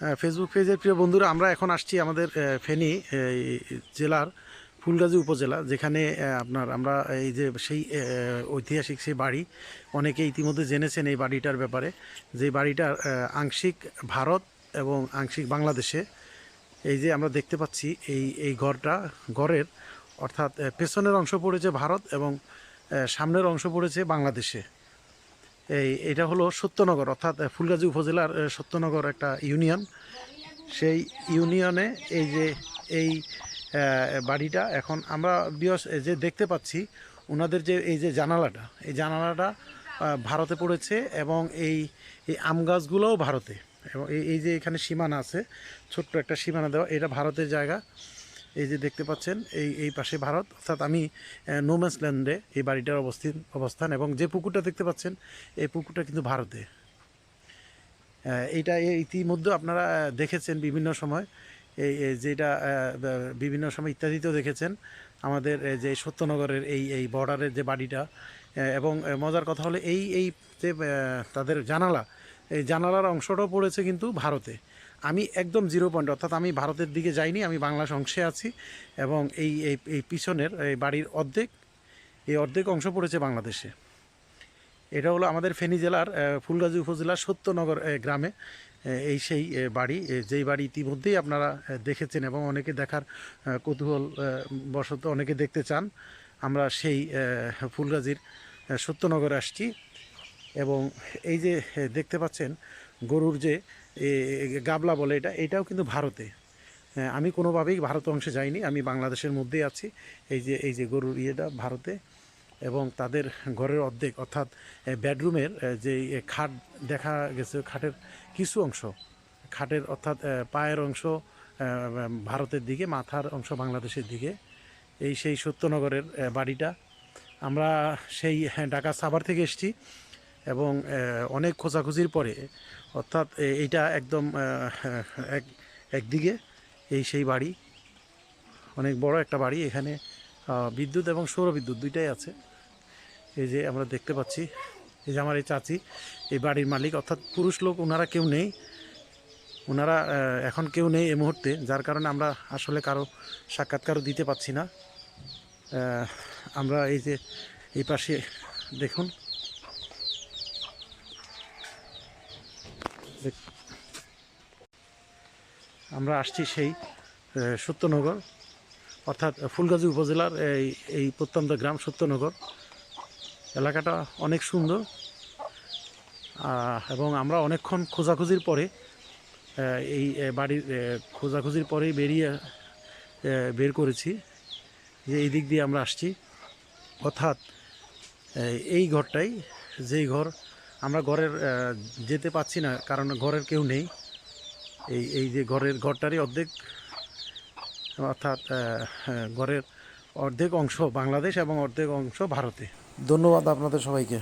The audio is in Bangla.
হ্যাঁ, ফেসবুক পেজের প্রিয় বন্ধুরা আমরা এখন আসছি আমাদের ফেনী জেলার ফুলগাজী উপজেলা যেখানে আপনার আমরা এই যে সেই ঐতিহাসিক সেই বাড়ি অনেকে ইতিমধ্যে জেনেছেন এই বাড়িটার ব্যাপারে যে বাড়িটা আহ, আংশিক ভারত এবং আংশিক বাংলাদেশে এই যে আমরা দেখতে পাচ্ছি এই এই ঘরটা ঘরের অর্থাৎ পেছনের অংশ পড়েছে ভারত এবং সামনের অংশ পড়েছে বাংলাদেশে। এই, এটা হলো সত্যনগর, অর্থাৎ ফুলগাজী উপজেলার সত্যনগর একটা ইউনিয়ন। সেই ইউনিয়নে এই যে, এই বাড়িটা এখন আমরা বিয়স যে দেখতে পাচ্ছি ওনাদের যে, এই যে জানালাটা, এই জানালাটা ভারতে পড়েছে এবং এই এই আম গাছগুলোও ভারতে। এবং এই এই যে এখানে সীমানা আছে, ছোট্ট একটা সীমানা দেওয়া, এটা ভারতের জায়গা। এই যে দেখতে পাচ্ছেন, এই এই পাশে ভারত, অর্থাৎ আমি নোম্যান্স ল্যান্ডে এই বাড়িটার অবস্থিত অবস্থান এবং যে পুকুরটা দেখতে পাচ্ছেন, এই পুকুরটা কিন্তু ভারতে। এইটা ইতিমধ্যে আপনারা দেখেছেন বিভিন্ন সময়। এই যেটা বিভিন্ন সময় ইত্যাদিতেও দেখেছেন। আমাদের যে সত্যনগরের এই এই বর্ডারের যে বাড়িটা এবং মজার কথা হলো এই এই যে তাদের জানালা, এই জানালার অংশটাও পড়েছে কিন্তু ভারতে। আমি একদম জিরো পয়েন্ট অর্থাৎ আমি ভারতের দিকে যাইনি, আমি বাংলাদেশ অংশে আছি এবং এই এই পিছনের, এই বাড়ির অর্ধেক, এই অর্ধেক অংশ পড়েছে বাংলাদেশে। এটা হলো আমাদের ফেনী জেলার ফুলগাজী উপজেলার সত্যনগর গ্রামে এই সেই বাড়ি যেই বাড়ি ইতিমধ্যেই আপনারা দেখেছেন এবং অনেকে দেখার কৌতূহল বশত অনেকে দেখতে চান, আমরা সেই ফুলগাজীর সত্যনগরে আসছি এবং এই যে দেখতে পাচ্ছেন গরুর যে গাবলা বলে এটা, এটাও কিন্তু ভারতে। আমি কোনোভাবেই ভারত অংশে যাইনি, আমি বাংলাদেশের মধ্যেই আছি। এই যে এই যে গরুর ইয়েটা ভারতে এবং তাদের ঘরের অর্ধেক, অর্থাৎ বেডরুমের যে খাট দেখা গেছে, খাটের কিছু অংশ, খাটের অর্থাৎ পায়ের অংশ ভারতের দিকে, মাথার অংশ বাংলাদেশের দিকে, এই সেই সত্যনগরের বাড়িটা। আমরা সেই ঢাকা সাভার থেকে এসেছি। এবং অনেক খোঁজাখুঁজির পরে, অর্থাৎ এইটা একদম এক, একদিকে, এই সেই বাড়ি, অনেক বড় একটা বাড়ি, এখানে বিদ্যুৎ এবং সৌর বিদ্যুৎ দুইটাই আছে। এই যে আমরা দেখতে পাচ্ছি, এই যে আমার এই চাচি, এই বাড়ির মালিক, অর্থাৎ পুরুষ লোক ওনারা কেউ নেই। ওনারা এখন কেউ নেই এই মুহূর্তে, যার কারণে আমরা আসলে কারও সাক্ষাৎকারও দিতে পাচ্ছি না। আমরা এই যে, এই পাশে দেখুন আমরা আসছি সেই সত্যনগর, অর্থাৎ ফুলগাজী উপজেলার এই এই প্রত্যন্ত গ্রাম সত্যনগর। এলাকাটা অনেক সুন্দর এবং আমরা অনেকক্ষণ খোঁজাখুঁজির পরে এই বাড়ির খোঁজাখুঁজির পরেই বেরিয়ে বের করেছি যে এই দিক দিয়ে আমরা আসছি। অর্থাৎ এই ঘরটাই, যেই ঘর আমরা ঘরের যেতে পাচ্ছি না, কারণ ঘরের কেউ নেই। এই এই যে ঘরের ঘরটারই অর্ধেক, অর্থাৎ ঘরের অর্ধেক অংশ বাংলাদেশ এবং অর্ধেক অংশ ভারতে। ধন্যবাদ আপনাদের সবাইকে।